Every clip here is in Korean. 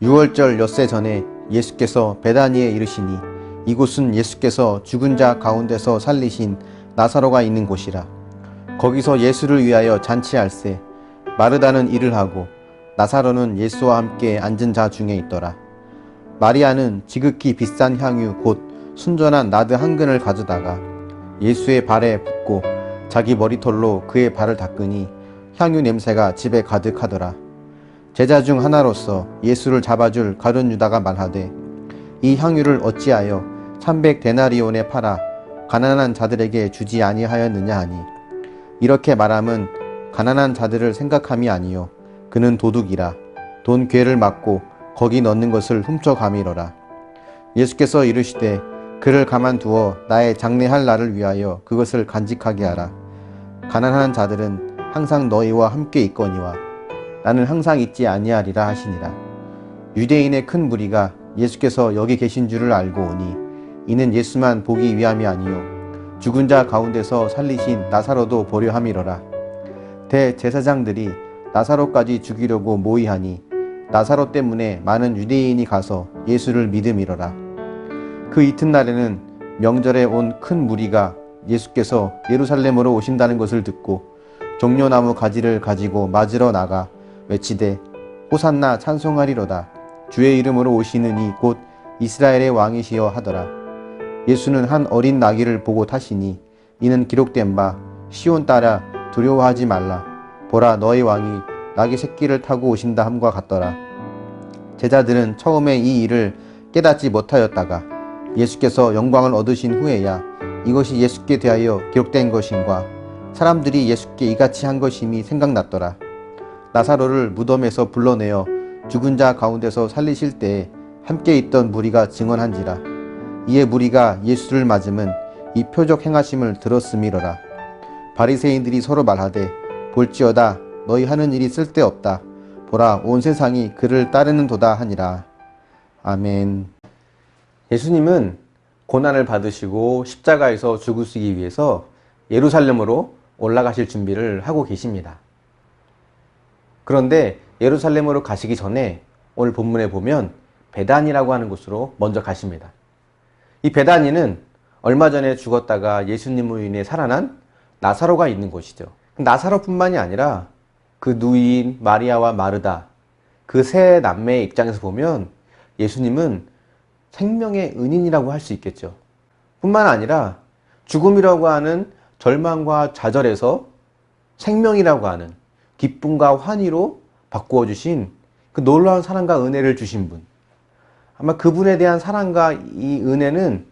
유월절 엿새 전에 예수께서 베다니에 이르시니 이곳은 예수께서 죽은 자 가운데서 살리신 나사로가 있는 곳이라. 거기서 예수를 위하여 잔치할세 마르다는 일을 하고 나사로는 예수와 함께 앉은 자 중에 있더라. 마리아는 지극히 비싼 향유 곧 순전한 나드 한 근을 가져다가 예수의 발에 붓고 자기 머리털로 그의 발을 닦으니 향유 냄새가 집에 가득하더라. 제자 중 하나로서 예수를 잡아줄 가룟 유다가 말하되 이 향유를 어찌하여 300 데나리온에 팔아 가난한 자들에게 주지 아니하였느냐 하니? 이렇게 말함은 가난한 자들을 생각함이 아니요. 그는 도둑이라. 돈 괴를 맞고 거기 넣는 것을 훔쳐 가미러라. 예수께서 이르시되 그를 가만두어 나의 장례할 날을 위하여 그것을 간직하게 하라. 가난한 자들은 항상 너희와 함께 있거니와 나는 항상 있지 아니하리라 하시니라. 유대인의 큰 무리가 예수께서 여기 계신 줄을 알고 오니 이는 예수만 보기 위함이 아니요 죽은 자 가운데서 살리신 나사로도 보려 함이로라. 대제사장들이 나사로까지 죽이려고 모의하니 나사로 때문에 많은 유대인이 가서 예수를 믿음이로라. 그 이튿날에는 명절에 온 큰 무리가 예수께서 예루살렘으로 오신다는 것을 듣고 종려나무 가지를 가지고 맞으러 나가 외치되 호산나 찬송하리로다. 주의 이름으로 오시는 이 곧 이스라엘의 왕이시여 하더라. 예수는 한 어린 나귀를 보고 타시니 이는 기록된 바 시온 따라 두려워하지 말라. 보라 너의 왕이 나귀 새끼를 타고 오신다 함과 같더라. 제자들은 처음에 이 일을 깨닫지 못하였다가 예수께서 영광을 얻으신 후에야 이것이 예수께 대하여 기록된 것인과 사람들이 예수께 이같이 한 것임이 생각났더라. 나사로를 무덤에서 불러내어 죽은 자 가운데서 살리실 때에 함께 있던 무리가 증언한지라. 이에 무리가 예수를 맞음은 이 표적 행하심을 들었음이로라. 바리새인들이 서로 말하되 볼지어다 너희 하는 일이 쓸데없다. 보라 온 세상이 그를 따르는도다 하니라. 아멘. 예수님은 고난을 받으시고 십자가에서 죽으시기 위해서 예루살렘으로 올라가실 준비를 하고 계십니다. 그런데 예루살렘으로 가시기 전에 오늘 본문에 보면 베단이라고 하는 곳으로 먼저 가십니다. 이 베단이는 얼마 전에 죽었다가 예수님으로 인해 살아난 나사로가 있는 곳이죠. 나사로뿐만이 아니라 그 누이인 마리아와 마르다 그 세 남매의 입장에서 보면 예수님은 생명의 은인이라고 할 수 있겠죠. 뿐만 아니라 죽음이라고 하는 절망과 좌절에서 생명이라고 하는 기쁨과 환희로 바꾸어 주신 그 놀라운 사랑과 은혜를 주신 분. 아마 그분에 대한 사랑과 이 은혜는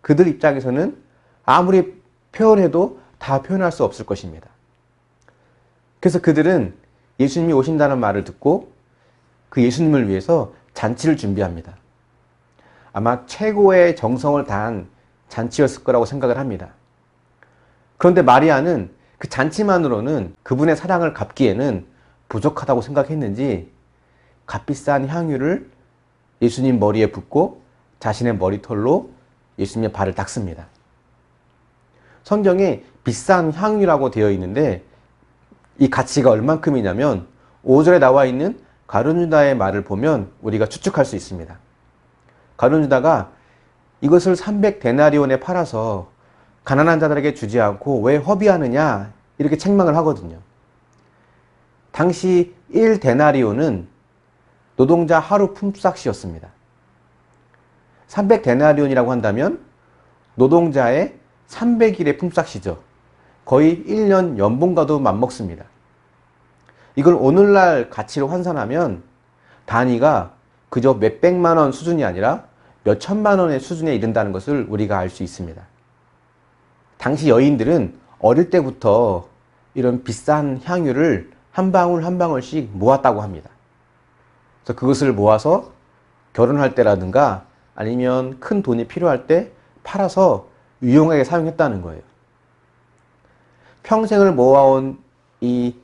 그들 입장에서는 아무리 표현해도 다 표현할 수 없을 것입니다. 그래서 그들은 예수님이 오신다는 말을 듣고 그 예수님을 위해서 잔치를 준비합니다. 아마 최고의 정성을 다한 잔치였을 거라고 생각을 합니다. 그런데 마리아는 그 잔치만으로는 그분의 사랑을 갚기에는 부족하다고 생각했는지 값비싼 향유를 예수님 머리에 붓고 자신의 머리털로 예수님의 발을 닦습니다. 성경에 비싼 향유라고 되어 있는데 이 가치가 얼만큼이냐면 5절에 나와 있는 가룟유다의 말을 보면 우리가 추측할 수 있습니다. 가룟유다가 이것을 300 데나리온에 팔아서 가난한 자들에게 주지 않고 왜 허비하느냐 이렇게 책망을 하거든요. 당시 1 데나리온은 노동자 하루 품삯이었습니다. 300 데나리온이라고 한다면 노동자의 300일의 품삯이죠. 거의 1년 연봉과도 맞먹습니다. 이걸 오늘날 가치로 환산하면 단위가 그저 몇백만 원 수준이 아니라 몇천만 원의 수준에 이른다는 것을 우리가 알 수 있습니다. 당시 여인들은 어릴 때부터 이런 비싼 향유를 한 방울 한 방울씩 모았다고 합니다. 그래서 그것을 모아서 결혼할 때라든가 아니면 큰 돈이 필요할 때 팔아서 유용하게 사용했다는 거예요. 평생을 모아온 이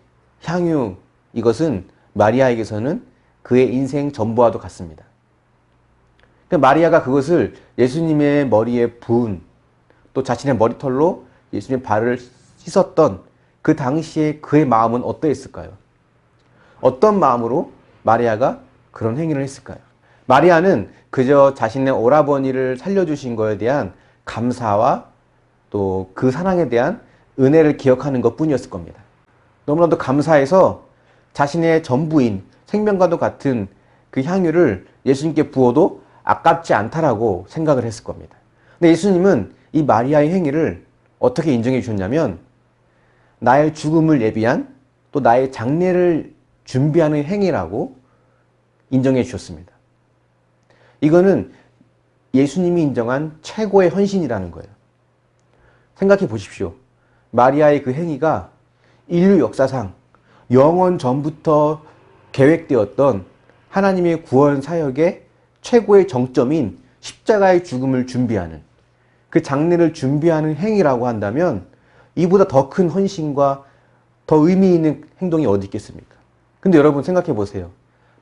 향유 이것은 마리아에게서는 그의 인생 전부와도 같습니다. 그러니까 마리아가 그것을 예수님의 머리에 부은 또 자신의 머리털로 예수님의 발을 씻었던 그 당시에 그의 마음은 어떠했을까요? 어떤 마음으로 마리아가 그런 행위를 했을까요? 마리아는 그저 자신의 오라버니를 살려주신 것에 대한 감사와 또 그 사랑에 대한 은혜를 기억하는 것 뿐이었을 겁니다. 너무나도 감사해서 자신의 전부인 생명과도 같은 그 향유를 예수님께 부어도 아깝지 않다라고 생각을 했을 겁니다. 근데 예수님은 이 마리아의 행위를 어떻게 인정해 주셨냐면 나의 죽음을 예비한 또 나의 장례를 준비하는 행위라고 인정해 주셨습니다. 이거는 예수님이 인정한 최고의 헌신이라는 거예요. 생각해 보십시오. 마리아의 그 행위가 인류 역사상 영원 전부터 계획되었던 하나님의 구원 사역의 최고의 정점인 십자가의 죽음을 준비하는 그 장례를 준비하는 행위라고 한다면 이보다 더 큰 헌신과 더 의미 있는 행동이 어디 있겠습니까? 근데 여러분 생각해 보세요.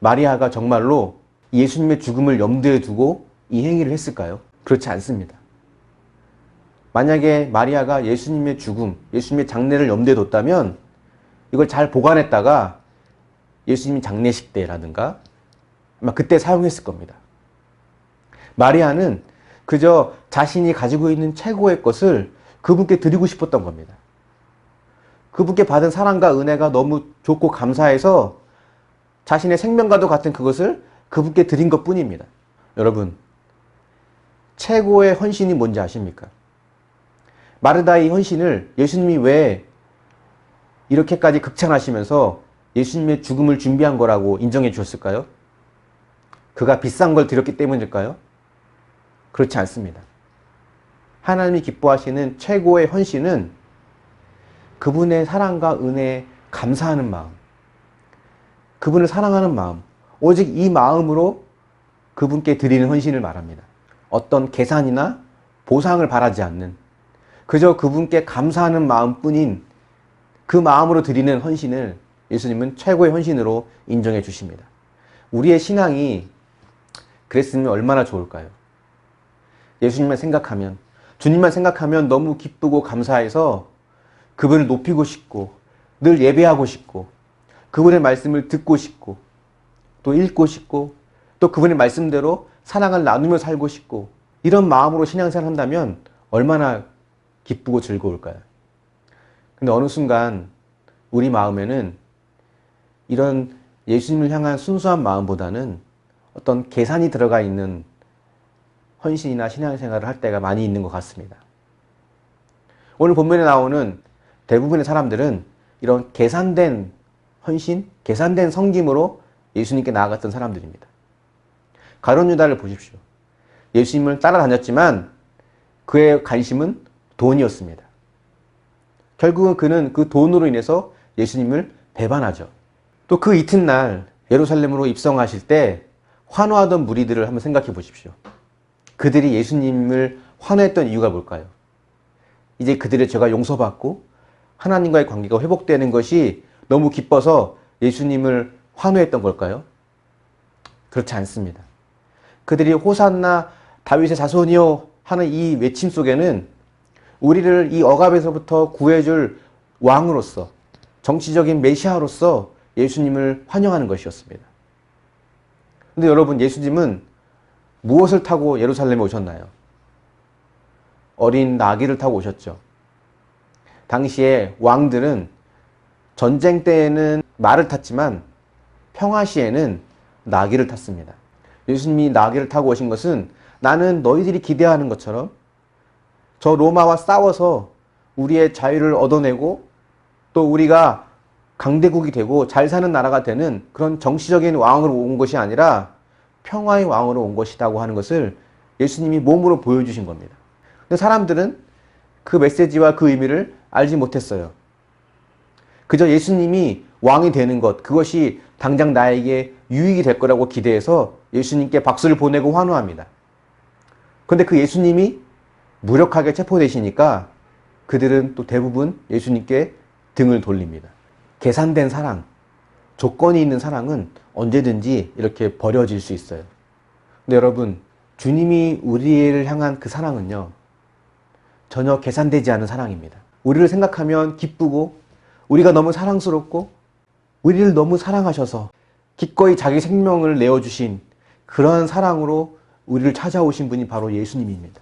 마리아가 정말로 예수님의 죽음을 염두에 두고 이 행위를 했을까요? 그렇지 않습니다. 만약에 마리아가 예수님의 죽음, 예수님의 장례를 염두에 뒀다면 이걸 잘 보관했다가 예수님 장례식 때라든가 아마 그때 사용했을 겁니다. 마리아는 그저 자신이 가지고 있는 최고의 것을 그분께 드리고 싶었던 겁니다. 그분께 받은 사랑과 은혜가 너무 좋고 감사해서 자신의 생명과도 같은 그것을 그분께 드린 것 뿐입니다. 여러분, 최고의 헌신이 뭔지 아십니까? 마르다의 헌신을 예수님이 왜 이렇게까지 극찬하시면서 예수님의 죽음을 준비한 거라고 인정해 주셨을까요? 그가 비싼 걸 드렸기 때문일까요? 그렇지 않습니다. 하나님이 기뻐하시는 최고의 헌신은 그분의 사랑과 은혜에 감사하는 마음, 그분을 사랑하는 마음, 오직 이 마음으로 그분께 드리는 헌신을 말합니다. 어떤 계산이나 보상을 바라지 않는 그저 그분께 감사하는 마음뿐인 그 마음으로 드리는 헌신을 예수님은 최고의 헌신으로 인정해 주십니다. 우리의 신앙이 그랬으면 얼마나 좋을까요? 예수님만 생각하면, 주님만 생각하면 너무 기쁘고 감사해서 그분을 높이고 싶고, 늘 예배하고 싶고, 그분의 말씀을 듣고 싶고, 또 읽고 싶고, 또 그분의 말씀대로 사랑을 나누며 살고 싶고, 이런 마음으로 신앙생활 한다면 얼마나 기쁘고 즐거울까요? 근데 어느 순간 우리 마음에는 이런 예수님을 향한 순수한 마음보다는 어떤 계산이 들어가 있는 헌신이나 신앙생활을 할 때가 많이 있는 것 같습니다. 오늘 본문에 나오는 대부분의 사람들은 이런 계산된 헌신, 계산된 성김으로 예수님께 나아갔던 사람들입니다. 가론 유다를 보십시오. 예수님을 따라다녔지만 그의 관심은 돈이었습니다. 결국은 그는 그 돈으로 인해서 예수님을 배반하죠. 또 그 이튿날 예루살렘으로 입성하실 때 환호하던 무리들을 한번 생각해 보십시오. 그들이 예수님을 환호했던 이유가 뭘까요? 이제 그들의 죄가 용서받고 하나님과의 관계가 회복되는 것이 너무 기뻐서 예수님을 환호했던 걸까요? 그렇지 않습니다. 그들이 호산나 다윗의 자손이요 하는 이 외침 속에는 우리를 이 억압에서부터 구해줄 왕으로서 정치적인 메시아로서 예수님을 환영하는 것이었습니다. 근데 여러분, 예수님은 무엇을 타고 예루살렘에 오셨나요? 어린 나귀를 타고 오셨죠. 당시에 왕들은 전쟁 때에는 말을 탔지만 평화 시에는 나귀를 탔습니다. 예수님이 나귀를 타고 오신 것은 나는 너희들이 기대하는 것처럼 저 로마와 싸워서 우리의 자유를 얻어내고 또 우리가 강대국이 되고 잘 사는 나라가 되는 그런 정치적인 왕으로 온 것이 아니라 평화의 왕으로 온 것이라고 하는 것을 예수님이 몸으로 보여주신 겁니다. 근데 사람들은 그 메시지와 그 의미를 알지 못했어요. 그저 예수님이 왕이 되는 것, 그것이 당장 나에게 유익이 될 거라고 기대해서 예수님께 박수를 보내고 환호합니다. 근데 그 예수님이 무력하게 체포되시니까 그들은 또 대부분 예수님께 등을 돌립니다. 계산된 사랑, 조건이 있는 사랑은 언제든지 이렇게 버려질 수 있어요. 근데 여러분, 주님이 우리를 향한 그 사랑은요, 전혀 계산되지 않은 사랑입니다. 우리를 생각하면 기쁘고, 우리가 너무 사랑스럽고 우리를 너무 사랑하셔서 기꺼이 자기 생명을 내어주신 그런 사랑으로 우리를 찾아오신 분이 바로 예수님입니다.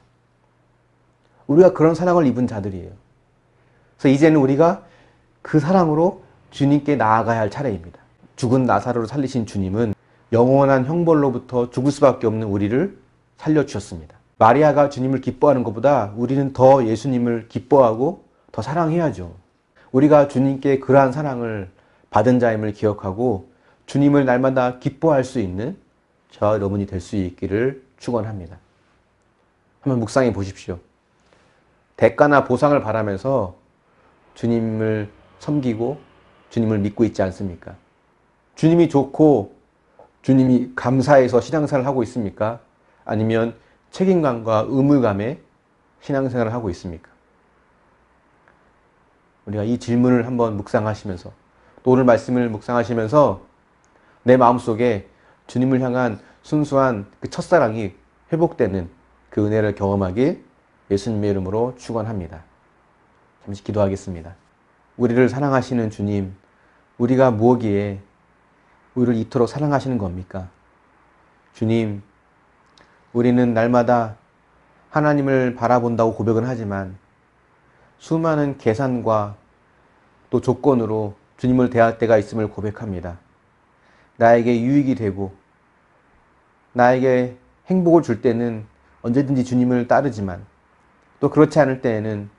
우리가 그런 사랑을 입은 자들이에요. 그래서 이제는 우리가 그 사랑으로 주님께 나아가야 할 차례입니다. 죽은 나사로를 살리신 주님은 영원한 형벌로부터 죽을 수밖에 없는 우리를 살려주셨습니다. 마리아가 주님을 기뻐하는 것보다 우리는 더 예수님을 기뻐하고 더 사랑해야죠. 우리가 주님께 그러한 사랑을 받은 자임을 기억하고 주님을 날마다 기뻐할 수 있는 저와 여러분이 될 수 있기를 축원합니다. 한번 묵상해 보십시오. 대가나 보상을 바라면서 주님을 섬기고 주님을 믿고 있지 않습니까? 주님이 좋고 주님이 감사해서 신앙생활을 하고 있습니까? 아니면 책임감과 의무감에 신앙생활을 하고 있습니까? 우리가 이 질문을 한번 묵상하시면서 또 오늘 말씀을 묵상하시면서 내 마음속에 주님을 향한 순수한 그 첫사랑이 회복되는 그 은혜를 경험하길 예수님의 이름으로 축원합니다. 잠시 기도하겠습니다. 우리를 사랑하시는 주님, 우리가 무엇기에 우리를 이토록 사랑하시는 겁니까? 주님, 우리는 날마다 하나님을 바라본다고 고백은 하지만 수많은 계산과 또 조건으로 주님을 대할 때가 있음을 고백합니다. 나에게 유익이 되고 나에게 행복을 줄 때는 언제든지 주님을 따르지만 또 그렇지 않을 때에는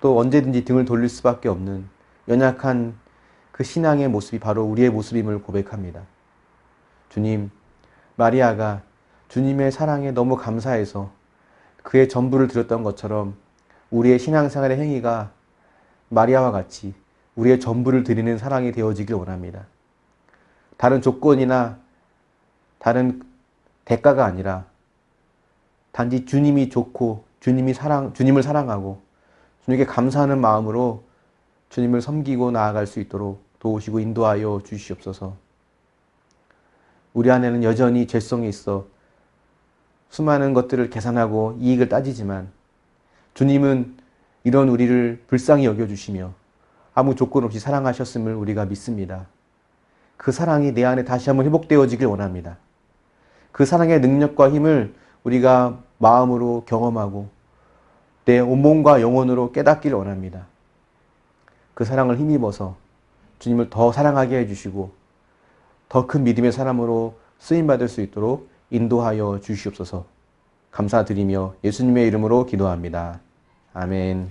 또 언제든지 등을 돌릴 수밖에 없는 연약한 그 신앙의 모습이 바로 우리의 모습임을 고백합니다. 주님, 마리아가 주님의 사랑에 너무 감사해서 그의 전부를 드렸던 것처럼 우리의 신앙생활의 행위가 마리아와 같이 우리의 전부를 드리는 사랑이 되어지길 원합니다. 다른 조건이나 다른 대가가 아니라 단지 주님이 좋고 주님이 사랑 주님을 사랑하고 주님께 감사하는 마음으로 주님을 섬기고 나아갈 수 있도록 도우시고 인도하여 주시옵소서. 우리 안에는 여전히 죄성이 있어 수많은 것들을 계산하고 이익을 따지지만 주님은 이런 우리를 불쌍히 여겨주시며 아무 조건 없이 사랑하셨음을 우리가 믿습니다. 그 사랑이 내 안에 다시 한번 회복되어지길 원합니다. 그 사랑의 능력과 힘을 우리가 마음으로 경험하고 내 온몸과 영혼으로 깨닫기를 원합니다. 그 사랑을 힘입어서 주님을 더 사랑하게 해주시고 더 큰 믿음의 사람으로 쓰임받을 수 있도록 인도하여 주시옵소서 감사드리며 예수님의 이름으로 기도합니다. 아멘.